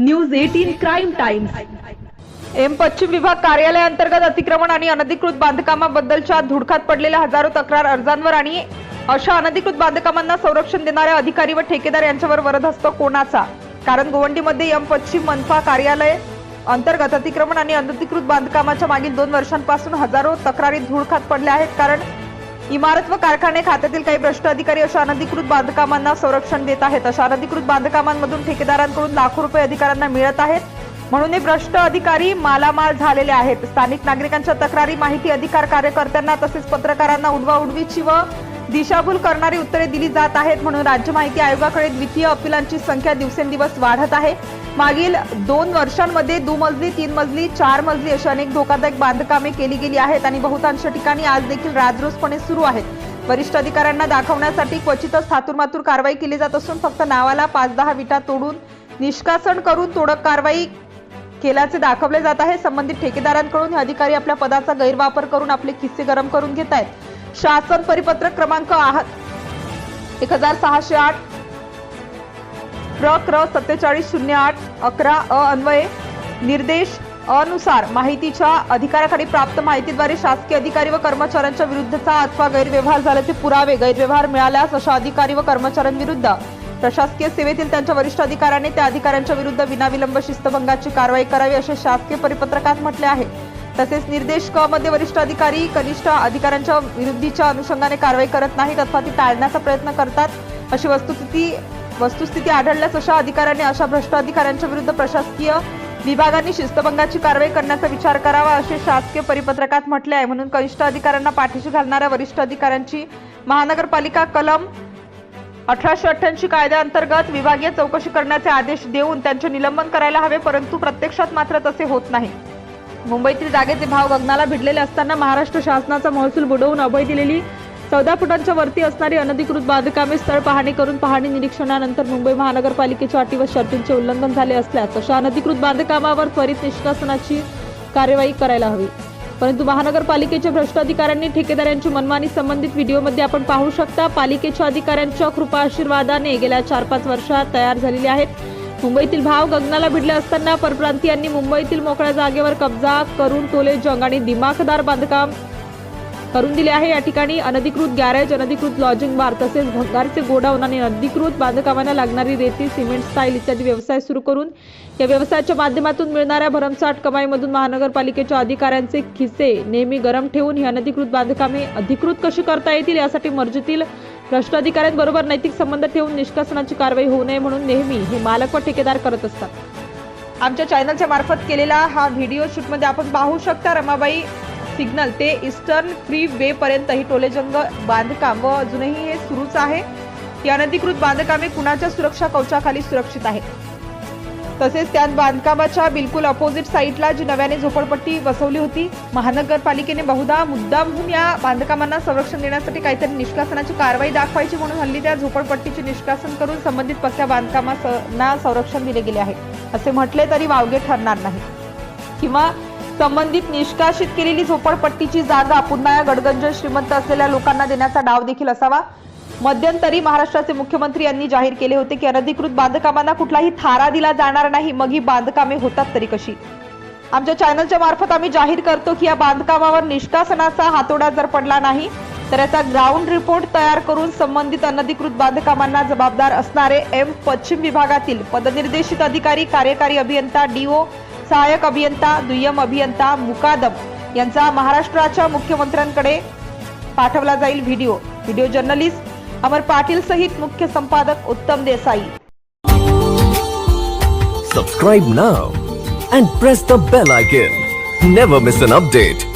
News eighteen crime times. M पश्चिम विभाग कार्यालय अंतर्गत अतिक्रमण आणि अनधिकृत बांधकामाबद्दलच्या धुडकात पडलेल्या हजारो तक्रार अर्जांवर आणि अशा अनधिकृत बांधकामांना संरक्षण देणाऱ्या अधिकारी व ठेकेदार यांच्यावर वरद असतो कोणाचा? कारण गोवंडीमध्ये एम पश्चिम मनपा कार्यालय अंतर्गत अतिक्रमण आणि अनधिकृत बांधकामाच्या मागील दोन वर्षांपासून हजारो तक्रारी धुडखात पडल्या आहेत. कारण इमारत व कारखाने खात्यातील काही भ्रष्ट अधिकारी अशा अनधिकृत बांधकामांना संरक्षण देत आहेत. अशा अनधिकृत बांधकामांमधून ठेकेदारांकडून लाखो रुपये अधिकाऱ्यांना मिळत आहेत. म्हणून हे भ्रष्ट अधिकारी मालामाल झालेले आहेत. स्थानिक नागरिकांच्या तक्रारी माहिती अधिकार कार्यकर्त्यांना तसेच पत्रकारांना उडवा उडवीची व दिशाभूल करणारी उत्तरे दिली जात आहेत म्हणून राज्य माहिती आयोगाकडे द्वितीय अपिलांची संख्या दिवसेंदिवस वाढत आहे. मागील दोन वर्षांमध्ये दुमजली तीन मजली चार मजली अशी अनेक धोकादायक बांधकामे केली गेली आहेत आणि बहुतांश ठिकाणी आज देखील राजरोसपणे सुरू आहेत. वरिष्ठ अधिकाऱ्यांना दाखवण्यासाठी क्वचितच थातूरमातूर कारवाई केली जात असून फक्त नावाला पाच दहा विटा तोडून निष्कासन करून तोडक कारवाई केल्याचे दाखवले जात आहे. संबंधित ठेकेदारांकडून हे अधिकारी आपल्या पदाचा गैरवापर करून आपले किस्से गरम करून घेत आहेत. शासन परिपत्रक क्रमांक आहात एक हजार सहाशे आठ. प्र क्र सत्तेचाळीस शून्य आठ. अकरा अ अन्वये. निर्देश अनुसार माहितीच्या अधिकाराखाली प्राप्त माहितीद्वारे शासकीय अधिकारी व कर्मचाऱ्यांच्या विरुद्धचा अथवा गैरव्यवहार झाल्याचे पुरावे गैरव्यवहार मिळाल्यास अशा अधिकारी व कर्मचाऱ्यांविरुद्ध प्रशासकीय सेवेतील त्यांच्या वरिष्ठ अधिकाऱ्याने त्या अधिकाऱ्यांच्या विरुद्ध विनाविलंब शिस्तभंगाची कारवाई करावी असे शासकीय परिपत्रकात म्हटले आहे. तसेच निर्देश क मध्ये वरिष्ठ अधिकारी कनिष्ठ अधिकाऱ्यांच्या विरुद्धीच्या अनुषंगाने कारवाई करत नाहीत अथवा ती टाळण्याचा प्रयत्न करतात. अशी वस्तुस्थिती वस्तुस्थिती आढळल्यास अशा अधिकाऱ्यांनी अशा भ्रष्ट अधिकाऱ्यांच्या विरुद्ध प्रशासकीय विभागांनी शिस्तभंगाची कारवाई करण्याचा विचार करावा असे शासकीय परिपत्रकात म्हटले आहे. म्हणून कनिष्ठ अधिकाऱ्यांना पाठीशी घालणाऱ्या वरिष्ठ अधिकाऱ्यांची महानगरपालिका कलम अठराशे अठ्ठ्याऐंशी कायद्याअंतर्गत विभागीय चौकशी करण्याचे आदेश देऊन त्यांचे निलंबन करायला हवे परंतु प्रत्यक्षात मात्र तसे होत नाही. मुंबईतील जागेचे भाव गगनाला भिडलेले असताना महाराष्ट्र शासनाचा महसूल बुडवून अभय दिलेली चौदा फुटांच्या वरती असणारी अनधिकृत बांधकामे स्थळ पाहणी करून पाहणी निरीक्षणानंतर मुंबई महानगरपालिकेच्या अटी व शर्तींचे उल्लंघन झाले असल्यास अशा अनधिकृत बांधकामावर त्वरित निष्कासनाची कार्यवाही करायला हवी. परंतु महानगरपालिकेच्या भ्रष्ट अधिकाऱ्यांनी ठेकेदारांची मनमानी संबंधित व्हिडिओमध्ये आपण पाहू शकता पालिकेच्या अधिकाऱ्यांच्या कृपा आशीर्वादाने गेल्या चार पाच वर्षात तयार झालेले आहेत. मुंबईतील भाव गगनाला भिडले असताना परप्रांतीयांनी मुंबईतील मोकळ्या जागेवर कब्जा करून टोले जंग आणि दिमाखदार बांधकाम करून दिले आहे. या ठिकाणी अनधिकृत गॅरेज अनधिकृत लॉजिंग बार तसेच भंगारचे गोडाऊन आणि अनधिकृत बांधकामांना लागणारी रेती सिमेंट स्टाईल इत्यादी व्यवसाय सुरू करून या व्यवसायाच्या माध्यमातून मिळणाऱ्या भरमसाठ कमाईमधून महानगरपालिकेच्या अधिकाऱ्यांचे खिसे नेहमी गरम ठेवून ही अनधिकृत बांधकामे अधिकृत कशी करता येतील यासाठी मर्जीतील भ्रष्ट अधिकाऱ्यांबरोबर नैतिक संबंध ठेवून निष्कासनाची कारवाई होऊ नये म्हणून नेहमी हे मालक व ठेकेदार करत असतात. आमच्या चॅनलच्या मार्फत केलेला हा व्हिडिओ शूटमध्ये आपण पाहू शकता रमाबाई सिग्नल. ते ईस्टर्न फ्री वे पर्यंत ही टोलेजंग बांधकाम व अजूनही हे सुरूच आहे. ही अनधिकृत बांधकामे कुणाच्या सुरक्षा कवचाखाली सुरक्षित आहे तसेच त्यात बांधकामाच्या बिलकुल अपोजिट साईडला जी नव्याने झोपडपट्टी बसवली होती महानगरपालिकेने बहुधा मुद्दामहून या बांधकामांना संरक्षण देण्यासाठी काहीतरी निष्कासनाची कारवाई दाखवायची म्हणून हल्ली त्या झोपडपट्टीचे निष्कासन करून संबंधित पक्क्या बांधकामांना संरक्षण दिले गेले आहे. असे म्हटले तरी वावगे ठरणार नाही. किंवा संबंधित निष्कासित केलेली झोपडपट्टीची जागा पुन्हा या गडगंज श्रीमंत असलेल्या लोकांना देण्याचा डाव देखील असावा. मध्यंतरी महाराष्ट्राचे मुख्यमंत्री यांनी जाहीर केले होते की अनधिकृत बांधकामांना कुठलाही थारा दिला जाणार नाही. मग ही बांधकामे होतात तरी कशी? आमच्या चॅनलच्या मार्फत आम्ही जाहीर करतो की या बांधकामावर निष्कासनाचा हातोडा जर पडला नाही तर याचा ग्राउंड रिपोर्ट तयार करून संबंधित अनधिकृत बांधकामांना जबाबदार असणारे एम पश्चिम विभागातील पदनिर्देशित अधिकारी कार्यकारी अभियंता डीओ सहाय्यक अभियंता दुय्यम अभियंता मुकादम यांचा महाराष्ट्राच्या मुख्यमंत्र्यांकडे पाठवला जाईल video. Video journalist Amar Patil सहित मुख्य संपादक Uttam Desai Subscribe now and press the bell icon. Never miss an update.